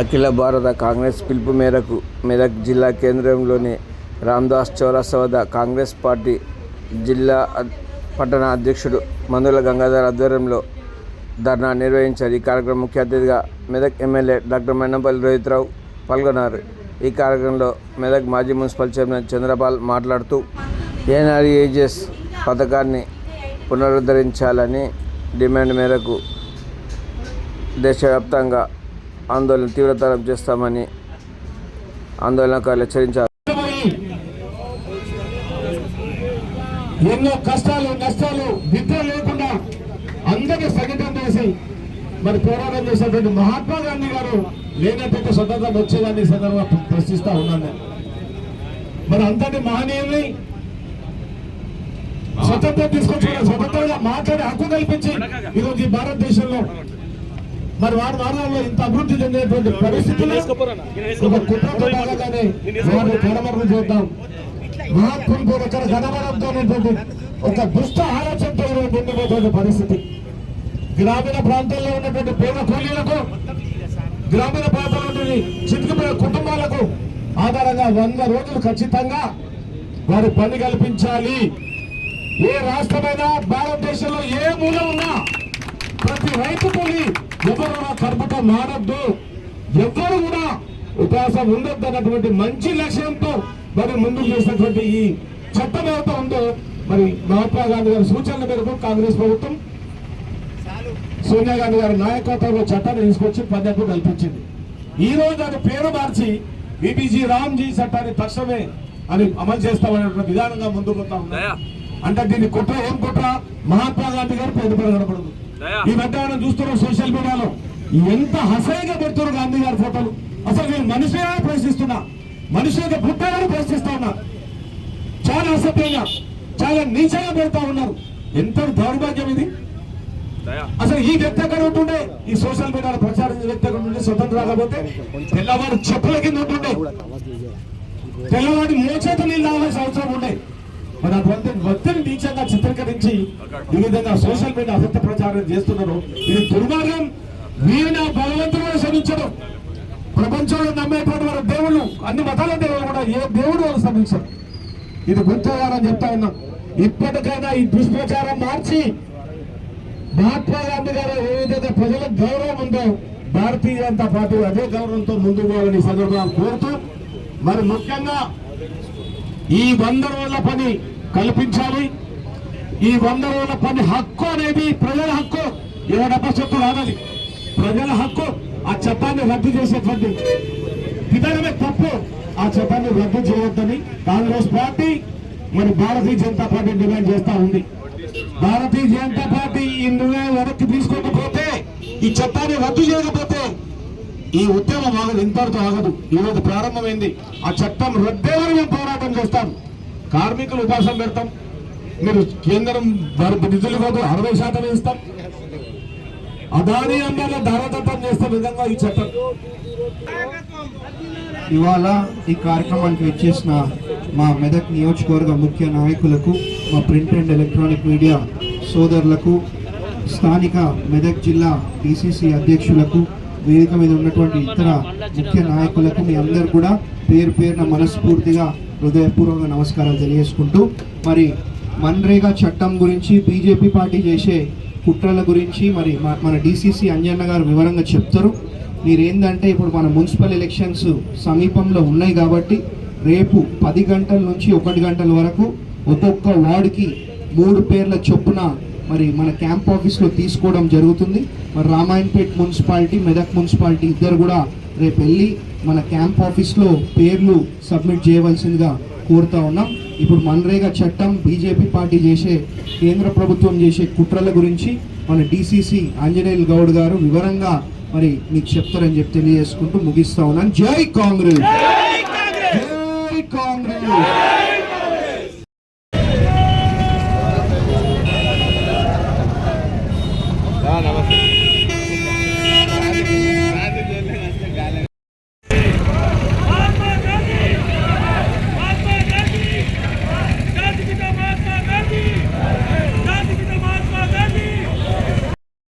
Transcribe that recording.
అఖిల భారత కాంగ్రెస్ పిలుపు మేరకు మెదక్ జిల్లా కేంద్రంలోని రామ్దాస్ చౌరస్తా వద్ద కాంగ్రెస్ పార్టీ జిల్లా పట్టణ అధ్యక్షుడు మందుల గంగాధర్ ఆధ్వర్యంలో ధర్నా నిర్వహించారు. ఈ కార్యక్రమం ముఖ్య అతిథిగా మెదక్ ఎమ్మెల్యే డాక్టర్ మెన్నపల్లి రోహిత్రావు పాల్గొన్నారు. ఈ కార్యక్రమంలో మెదక్ మాజీ మున్సిపల్ చైర్మన్ చంద్రపాల్ మాట్లాడుతూ ఎన్ఆర్ఈజెస్ పథకాన్ని పునరుద్ధరించాలని డిమాండ్ మేరకు దేశవ్యాప్తంగా ఆందోళన తీవ్రతరం చేస్తామని ఆందోళనకారులు హెచ్చరించారు ఎన్నో కష్టాలు నష్టాలు నిద్ర లేకుండా అందరికీ సంఘటన చేసి మరి పోరాటం చేసినటువంటి మహాత్మా గాంధీ గారు లేనటువంటి స్వతంత్రం వచ్చేదాన్ని సందర్భంగా ప్రశ్నిస్తా ఉన్నాను నేను. మరి అంతటి మహనీయుల్ని స్వతంత్రం తీసుకొచ్చి స్వతంత్రంగా మాట్లాడే హక్కు కల్పించి ఈరోజు ఈ భారతదేశంలో మరి వారి వారాల్లో ఇంత అభివృద్ధి చెందేటువంటి పరిస్థితుల్లో ఒక కుట్రతో భాగంగానే వారిని కడమరులు చేద్దాం. గణమనంతో ఒక దుష్ట ఆలోచనతో ఉండిపోతున్న పరిస్థితి. గ్రామీణ ప్రాంతాల్లో ఉన్నటువంటి పేద కూలీలకు గ్రామీణ ప్రాంతాల్లో ఉన్నటువంటి చితికిపోయే కుటుంబాలకు ఆధారంగా వంద రోజులు ఖచ్చితంగా వారి పని కల్పించాలి. ఏ రాష్ట్రమైనా భారతదేశంలో ఏ మూల ఉన్నా ప్రతి రైతు కూలి ఎవరు కూడా కర్మతో మారద్దు. ఎవ్వరు కూడా ఉపవాసం ఉండొద్దు అన్నటువంటి మంచి లక్ష్యంతో మరి ముందుకు చేసినటువంటి ఈ చట్టం ఏదైతే ఉందో మరి మహాత్మా గాంధీ గారి సూచనల మేరకు కాంగ్రెస్ ప్రభుత్వం సోనియా గాంధీ గారి నాయకత్వంలో చట్టాన్ని తీసుకొచ్చి పద్ధతి కల్పించింది. ఈ రోజు దాని పేరు మార్చి బీబీజీ రామ్జీ చట్టాన్ని తక్షణమే అని అమలు చేస్తామనేటువంటి విధానంగా ముందుకు పోతా ఉన్నారు. అంటే దీన్ని కుట్ర ఏం కుట్ర? మహాత్మా గాంధీ గారు పేరు పెరగడపడదు ఈ మధ్య మనం చూస్తున్నాం సోషల్ మీడియాలో ఎంత హసైగా పెడుతున్నారు గాంధీ గారి ఫోటోలు? అసలు నేను మనిషిగా ప్రశ్నిస్తున్నా. మనిషిగా పుట్టాలని ప్రశ్నిస్తా ఉన్నా. చాలా అసభ్యంగా చాలా నీచంగా పెడతా ఉన్నారు. ఎంత దౌర్భాగ్యం ఇది? అసలు ఈ వ్యక్తి ఎక్కడ ఉంటుండే? ఈ సోషల్ మీడియాలో ప్రచారం వ్యక్తి ఎక్కడ ఉంటుండే? స్వతంత్రం రాకపోతే తెల్లవారు చెప్పుల కింద ఉంటుండే. తెల్లవారి మోచేత నీళ్ళు రావాల్సిన అవసరం ఉండే. మరి అటువంటి వ్యక్తిని నీచంగా చిత్రీకరించి ఈ విధంగా సోషల్ మీడియా అసత్య ప్రచారం చేస్తున్నారు. ఇది దుర్మార్గం. వీరిని భగవంతుడు కూడా శ్రమించడు ప్రపంచంలో నమ్మేటువంటి వారు దేవుళ్ళు అన్ని మతాల దేవుళ్ళు కూడా ఏ దేవుడు వాళ్ళు శ్రమించరు. ఇది గుర్తుగారని చెప్తా ఉన్నాం. ఇప్పటికైనా ఈ దుష్ప్రచారం మార్చి మహాత్మా గాంధీ గారు ఏ విధంగా ప్రజలకు గౌరవం ఉందో భారతీయ జనతా పార్టీ అదే గౌరవంతో ముందుకు పోవాలని సందర్భంగా కోరుతూ మరి ముఖ్యంగా ఈ వంద రోజుల పని కల్పించాలి. ఈ వంద రోజుల పని హక్కు అనేది ప్రజల హక్కు. ఏడప్ప చెప్పు రాదని. ప్రజల హక్కు ఆ చట్టాన్ని రద్దు చేసేటువంటి విధానమే తప్పు. ఆ చట్టాన్ని రద్దు చేయొద్దని కాంగ్రెస్ పార్టీ మరి భారతీయ జనతా పార్టీ డిమాండ్ చేస్తా ఉంది. భారతీయ జనతా పార్టీ ఈ నిర్ణయం వెనక్కి తీసుకోకపోతే ఈ చట్టాన్ని రద్దు చేయకపోతే ఈ ఉద్యమం ఆగదు ఇంతవరకు ఆగదు. ఈరోజు ప్రారంభమైంది. ఆ చట్టం రద్దేవని మేము పోరాటం చేస్తాం? కార్మికులు ఉపాసం పెడతాం. మీరు కేంద్రం నిధులు కాదు అరవై శాతం ఇస్తాం. అదాని అందాల ధారదత్తం చేస్తే విధంగా ఈ చట్టం. ఇవాళ ఈ కార్యక్రమానికి వచ్చేసిన మా మెదక్ నియోజకవర్గ ముఖ్య నాయకులకు మా ప్రింట్ అండ్ ఎలక్ట్రానిక్ మీడియా సోదరులకు స్థానిక మెదక్ జిల్లా డిసిసి అధ్యక్షులకు వేదిక మీద ఉన్నటువంటి ఇతర ముఖ్య నాయకులకు మీ అందరు కూడా పేరు పేరున మనస్ఫూర్తిగా హృదయపూర్వక నమస్కారాలు తెలియజేసుకుంటూ మరి మన్రేగా చట్టం గురించి బీజేపీ పార్టీ చేసే కుట్రల గురించి మరి మన డీసీసీ అంజన్న గారు వివరంగా చెప్తారు. మీరేందంటే ఇప్పుడు మన మున్సిపల్ ఎలక్షన్స్ సమీపంలో ఉన్నాయి కాబట్టి రేపు పది గంటల నుంచి ఒకటి గంటల వరకు ఒక్కొక్క వార్డుకి మూడు పేర్ల చొప్పున మరి మన క్యాంప్ ఆఫీస్లో తీసుకోవడం జరుగుతుంది. మరి రామాయణపేట్ మున్సిపాలిటీ మెదక్ మున్సిపాలిటీ ఇద్దరు కూడా రేపు వెళ్ళి మన క్యాంప్ ఆఫీస్లో పేర్లు సబ్మిట్ చేయవలసిందిగా కోరుతా ఉన్నాం. ఇప్పుడు మన్రేగా చట్టం బీజేపీ పార్టీ చేసే కేంద్ర ప్రభుత్వం చేసే కుట్రల గురించి మన డీసీసీ ఆంజనేయులు గౌడ్ గారు వివరంగా మరి మీకు చెప్తారని చెప్పి తెలియజేసుకుంటూ ముగిస్తా ఉన్నాను జై కాంగ్రెస్! జై కాంగ్రెస్!